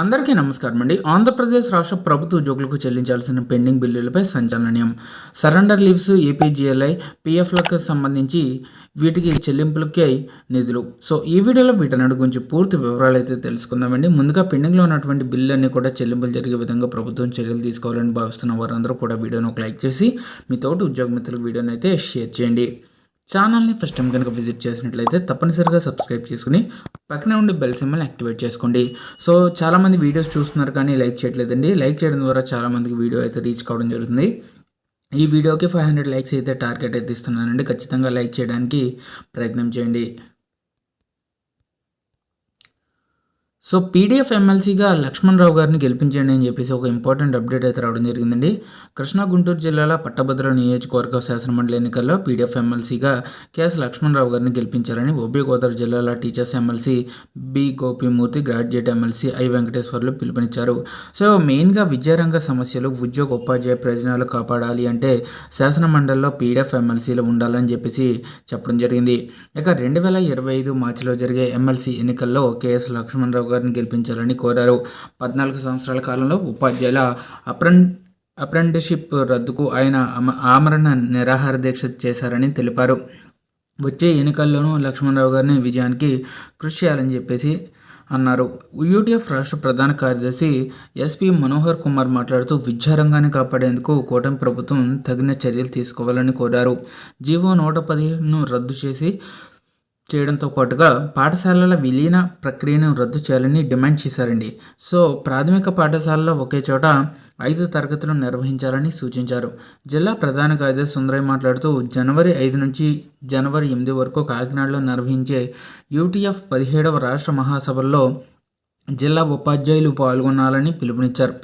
అందరికీ నమస్కారం అండి. ఆంధ్రప్రదేశ్ రాష్ట్ర ప్రభుత్వ ఉద్యోగులకు చెల్లించాల్సిన పెండింగ్ బిల్లులపై సంచలనం. సరెండర్ లీవ్స్ ఏపీజీఎల్ఐ పిఎఫ్లకు సంబంధించి వీటికి చెల్లింపులకై నిధులు. సో ఈ వీడియోలో వీటన్నిటి గురించి పూర్తి వివరాలు అయితే తెలుసుకుందామండి. ముందుగా పెండింగ్లో ఉన్నటువంటి బిల్లు కూడా చెల్లింపులు జరిగే విధంగా ప్రభుత్వం చర్యలు తీసుకోవాలని భావిస్తున్న వారందరూ కూడా వీడియోను ఒక లైక్ చేసి మీ తోటి ఉద్యోగ మిత్రులకు వీడియోని అయితే షేర్ చేయండి. ఛానల్ని ఫస్ట్ టైం కనుక విజిట్ చేసినట్లయితే తప్పనిసరిగా సబ్స్క్రైబ్ చేసుకుని పక్కనే ఉండి బెల్ సింబల్ని యాక్టివేట్ చేసుకోండి. సో చాలామంది వీడియోస్ చూస్తున్నారు కానీ లైక్ చేయట్లేదండి. లైక్ చేయడం ద్వారా చాలామందికి వీడియో అయితే రీచ్ కావడం జరుగుతుంది. ఈ వీడియోకి ఫైవ్ హండ్రెడ్ లైక్స్ అయితే టార్గెట్ అయితే ఇస్తున్నానండి. ఖచ్చితంగా లైక్ చేయడానికి ప్రయత్నం చేయండి. సో పీడీఎఫ్ ఎమ్మెల్సీగా లక్ష్మణరావు గారిని గెలిపించండి అని చెప్పేసి ఒక ఇంపార్టెంట్ అప్డేట్ అయితే రావడం జరిగిందండి. కృష్ణా గుంటూరు జిల్లాల పట్టభద్ర నియోజకవర్గ శాసనమండలి ఎన్నికల్లో పీడీఎఫ్ ఎమ్మెల్సీగా కేఎస్ లక్ష్మణరావు గారిని గెలిపించారని ఉభయ గోదావరి జిల్లాల teachers MLC B. Gopimurthy graduate MLC I. Venkateswarlu పిలుపునిచ్చారు. సో మెయిన్గా విద్యారంగ సమస్యలు ఉద్యోగ ఉపాధ్యాయ ప్రయోజనాలు కాపాడాలి అంటే శాసన మండలిలో ఎమ్మెల్సీలు ఉండాలని చెప్పేసి చెప్పడం జరిగింది. ఇక రెండు వేల ఇరవై ఐదు మార్చిలో జరిగే ఎమ్మెల్సీ ఎన్నికల్లో కేఎస్ లక్ష్మణరావు గారిని గెలిపించాలని కోరారు. పద్నాలుగు సంవత్సరాల కాలంలో ఉపాధ్యాయుల అప్రెంట్ అప్రెంటిషిప్ రద్దుకు ఆయన ఆమరణ నిరాహార దీక్ష చేశారని తెలిపారు. వచ్చే ఎన్నికల్లోనూ లక్ష్మణరావు గారిని విజయానికి కృషి చేయాలని చెప్పేసి అన్నారు. యూటీఎఫ్ రాష్ట్ర ప్రధాన కార్యదర్శి ఎస్పి మనోహర్ కుమార్ మాట్లాడుతూ విద్యారంగాన్ని కాపాడేందుకు కూటమి ప్రభుత్వం తగిన చర్యలు తీసుకోవాలని కోరారు. జీవో నూట పదిహేడును రద్దు చేసి చేయడంతో పాటుగా పాఠశాలల విలీన ప్రక్రియను రద్దు చేయాలని డిమాండ్ చేశారండి. సో ప్రాథమిక పాఠశాలలో ఒకే చోట ఐదు తరగతులు నిర్వహించాలని సూచించారు. జిల్లా ప్రధాన కార్యదర్శి సుందరయ్య మాట్లాడుతూ జనవరి ఐదు నుంచి జనవరి ఎనిమిది వరకు కాకినాడలో నిర్వహించే యూటీఎఫ్ పదిహేడవ రాష్ట్ర మహాసభల్లో జిల్లా ఉపాధ్యాయులు పాల్గొనాలని పిలుపునిచ్చారు.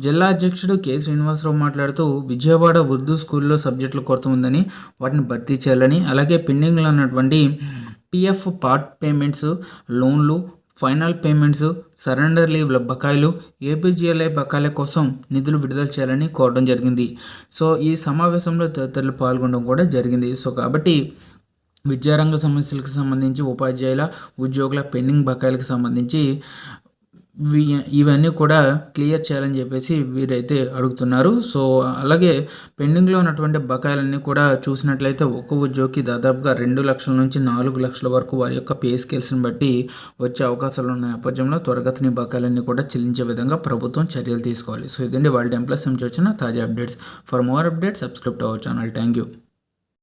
జిల్లా అధ్యక్షుడు కె. శ్రీనివాసరావు మాట్లాడుతూ విజయవాడ ఉర్దూ స్కూల్లో సబ్జెక్టుల కొరత ఉందని వాటిని భర్తీ చేయాలని అలాగే పెండింగ్లో ఉన్నటువంటి పిఎఫ్ పార్ట్ పేమెంట్స్ లోన్లు ఫైనల్ పేమెంట్స్ సరెండర్ లీవ్ల బకాయిలు ఏపీజీఎల్ఐ బకాయిల కోసం నిధులు విడుదల చేయాలని కోరడం జరిగింది. సో ఈ సమావేశంలో తదితరులు పాల్గొనడం కూడా జరిగింది. సో కాబట్టి విద్యారంగ సమస్యలకు సంబంధించి ఉపాధ్యాయుల ఉద్యోగుల పెండింగ్ బకాయిలకు సంబంధించి ఇవన్నీ కూడా క్లియర్ చేయాలని చెప్పేసి వీరైతే అడుగుతున్నారు. సో అలాగే పెండింగ్లో ఉన్నటువంటి బకాయిలన్నీ కూడా చూసినట్లయితే ఒక్క ఉద్యోగికి దాదాపుగా రెండు లక్షల నుంచి నాలుగు లక్షల వరకు వారి యొక్క పే స్కేల్స్ని బట్టి వచ్చే అవకాశాలు ఉన్న నేపథ్యంలో త్వరగతిని బకాయిలన్నీ కూడా చెల్లించే విధంగా ప్రభుత్వం చర్యలు తీసుకోవాలి. సో ఇదండి వాళ్ళ ఎంప్లాయ్ నుంచి వచ్చిన తాజా updates. For more updates subscribe our channel. Thank you